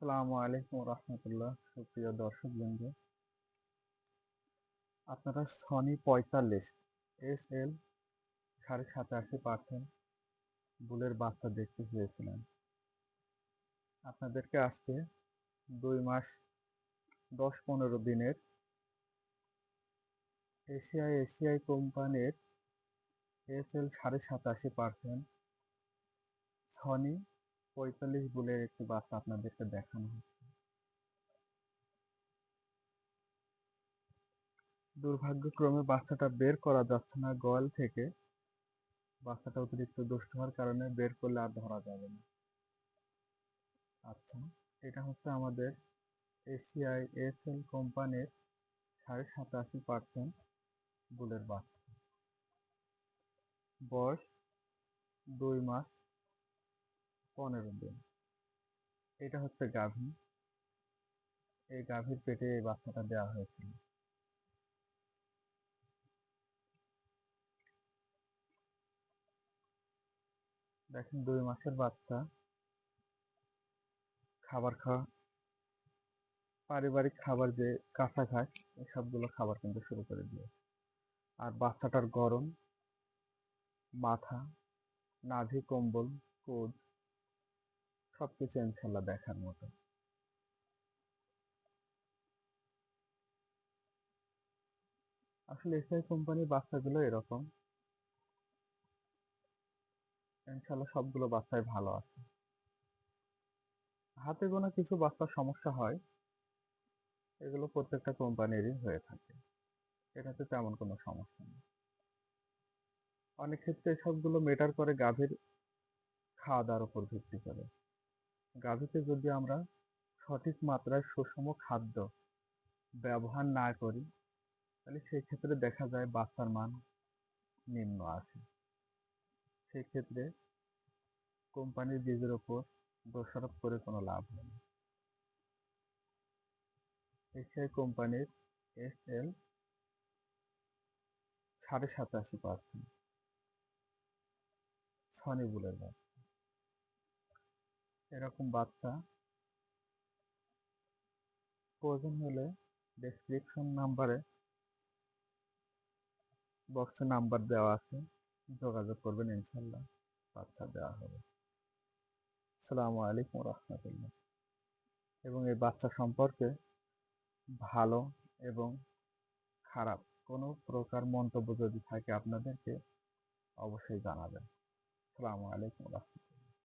আসসালামু আলাইকুম রহমতুল্লাহ, সুপ্রিয় দর্শক বৃন্দ আপনারা সনি পঁয়তাল্লিশ এস এল সাড়ে সাতাশি পার্সেন্ট বুলের বাচ্চা দেখতে চেয়েছিলেন। আপনাদেরকে আজকে দুই মাস দশ পনেরো দিনের এশিয়াই এশিয়াই কোম্পানির এস এল সাড়ে সাতাশি পার্সেন্ট সনি পঁয়তাল্লিশ বুলের একটি বাচ্চা আপনাদেরকে দেখানো হচ্ছে। দুর্ভাগ্যক্রমে বাচ্চাটা বের করা যাচ্ছে না, গোয়াল থেকে। বাচ্চাটা অতিরিক্ত দুষ্ট হওয়ার কারণে বের করলে আর ধরা যাবে না। আচ্ছা এটা হচ্ছে আমাদের এসিআই এস এল কোম্পানির সাড়ে সাতাশি পার্সেন্ট বুলের বাচ্চা বয়স দুই মাস। পনেরো দিন। এটা হচ্ছে গাভী। এই গাভীর পেটে এই বাচ্চাটা দেওয়া হয়েছিল দেখেন, দুই মাসের বাচ্চা। খাবার খাওয়া, পারিবারিক খাবার যে কাঁচা খায় সবগুলো খাবার কিন্তু শুরু করে দিয়ে আর বাচ্চাটার গরম, মাথা, নাভি, কম্বল কোদ সবকিছু ইনশাল্লাহ দেখার মতো। আসলে এসআই কোম্পানির বাচ্চাগুলো এরকম। ইনশাল্লাহ সবগুলো বাচ্চাই ভালো আছে। হাতে গোনা কিছু বাচ্চার সমস্যা হয়, এগুলো প্রত্যেকটা কোম্পানিরই হয়ে থাকে। এটাতে তেমন কোনো সমস্যা নেই। অনেক ক্ষেত্রে সবগুলো মেটার করে গাভীর খাওয়া দাওয়ার উপর ভিত্তি করে। গাভীতে যদি আমরা সঠিক মাত্রায় সুষম খাদ্য ব্যবহার না করি, তাহলে সেই ক্ষেত্রে দেখা যায় বাচ্চার মান নিম্ন আসে সেই ক্ষেত্রে কোম্পানির বীজের ওপর দোষারোপ করে কোনো লাভ নেই না। এশিয়াই কোম্পানির এস এল সাড়ে সাতাশি পার্সেন্ট। সনি বুলের এরকম বাচ্চা। প্রয়োজন হলে ডেসক্রিপশন নাম্বারে বক্সে নাম্বার দেওয়া আছে। যোগাযোগ করবেন ইনশাল্লাহ বাচ্চা দেওয়া হবে। আসসালামু আলাইকুম রহমতুল্লাহ। এবং এই বাচ্চা সম্পর্কে ভালো এবং খারাপ কোনো প্রকার মন্তব্য যদি থাকে আপনাদেরকে অবশ্যই জানাবেন। আসসালামু আলাইকুম রহমতুল্লাহ।